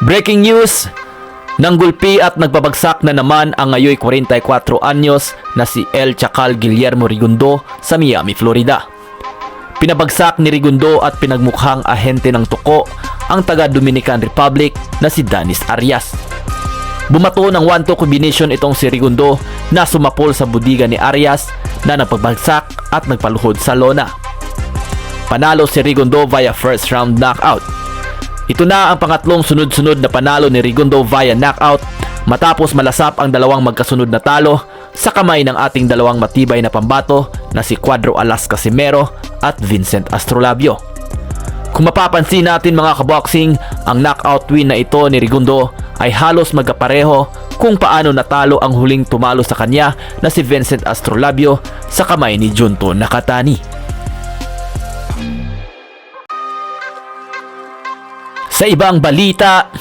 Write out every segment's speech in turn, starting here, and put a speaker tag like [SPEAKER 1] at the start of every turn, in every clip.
[SPEAKER 1] Breaking news! Nanggulpi at nagbabagsak na naman ang ngayoy 44 anyos na si El Chacal Guillermo Rigundo sa Miami, Florida. Pinabagsak ni Rigundo at pinagmukhang ahente ng tuko ang taga Dominican Republic na si Danis Arias. Bumato ng 1-2 combination itong si Rigundo na sumapol sa budiga ni Arias na nagpagbagsak at nagpaluhod sa lona. Panalo si Rigundo via first round knockout. Ito na ang pangatlong sunod-sunod na panalo ni Rigundo via knockout matapos malasap ang dalawang magkasunod na talo sa kamay ng ating dalawang matibay na pambato na si Cuadro Alas Casimero at Vincent Astrolabio. Kung mapapansin natin mga kaboxing, ang knockout win na ito ni Rigundo ay halos magkapareho kung paano natalo ang huling tumalo sa kanya na si Vincent Astrolabio sa kamay ni Junto Nakatani. Sa ibang balita,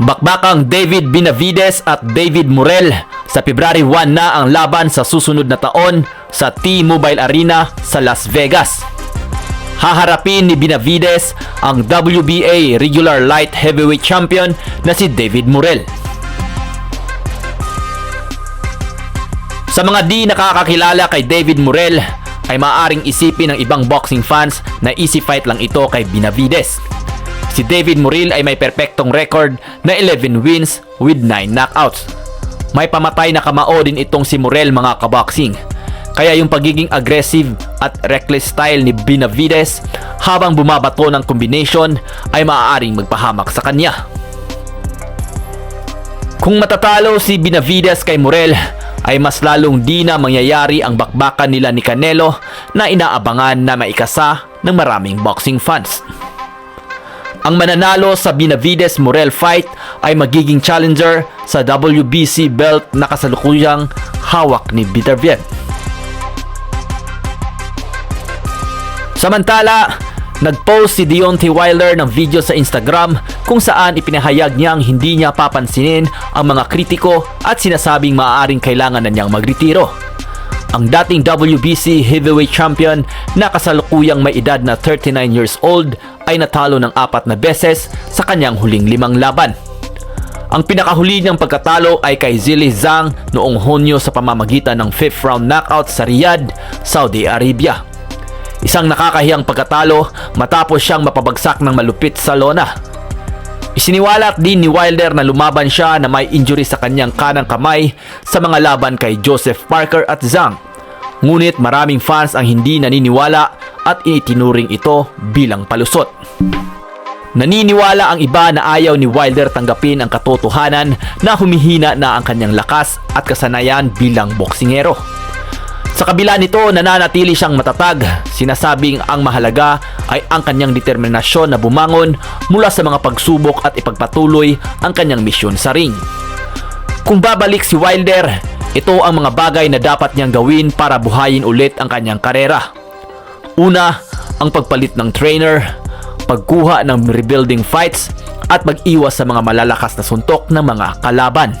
[SPEAKER 1] bakbakang David Benavides at David Morel sa February 1 na ang laban sa susunod na taon sa T-Mobile Arena sa Las Vegas. Haharapin ni Benavides ang WBA Regular Light Heavyweight Champion na si David Morel. Sa mga di nakakakilala kay David Morel, ay maaaring isipin ng ibang boxing fans na easy fight lang ito kay Benavides. Si David Morel ay may perpektong record na 11 wins with 9 knockouts. May pamatay na kamao din itong si Morel mga kaboxing. Kaya yung pagiging aggressive at reckless style ni Benavides habang bumabato ng combination ay maaaring magpahamak sa kanya. Kung matatalo si Benavides kay Morel, ay mas lalong di na mangyayari ang bakbakan nila ni Canelo na inaabangan na maikasa ng maraming boxing fans. Ang mananalo sa Benavides Morel fight ay magiging challenger sa WBC belt na kasalukuyang hawak ni Beterbiev. Samantala, nag-post si Deontay Wilder ng video sa Instagram kung saan ipinahayag niyang hindi niya papansinin ang mga kritiko at sinasabing maaaring kailangan na niyang magretiro. Ang dating WBC heavyweight champion na kasalukuyang may edad na 39 years old ay natalo ng apat na beses sa kanyang huling limang laban. Ang pinakahuli niyang pagkatalo ay kay Zili Zhang noong Hunyo sa pamamagitan ng 5th round knockout sa Riyadh, Saudi Arabia. Isang nakakahiyang pagkatalo matapos siyang mapabagsak ng malupit sa lona. Isiniwalat din ni Wilder na lumaban siya na may injury sa kanyang kanang kamay sa mga laban kay Joseph Parker at Zhang. Ngunit maraming fans ang hindi naniniwala at itinuring ito bilang palusot. Naniniwala ang iba na ayaw ni Wilder tanggapin ang katotohanan na humihina na ang kanyang lakas at kasanayan bilang boksingero. Sa kabila nito, nananatili siyang matatag. Sinasabing ang mahalaga ay ang kanyang determinasyon na bumangon mula sa mga pagsubok at ipagpatuloy ang kanyang misyon sa ring. Kung babalik si Wilder, ito ang mga bagay na dapat niyang gawin para buhayin ulit ang kanyang karera. Una, ang pagpalit ng trainer, pagkuha ng rebuilding fights, at mag-iwas sa mga malalakas na suntok ng mga kalaban.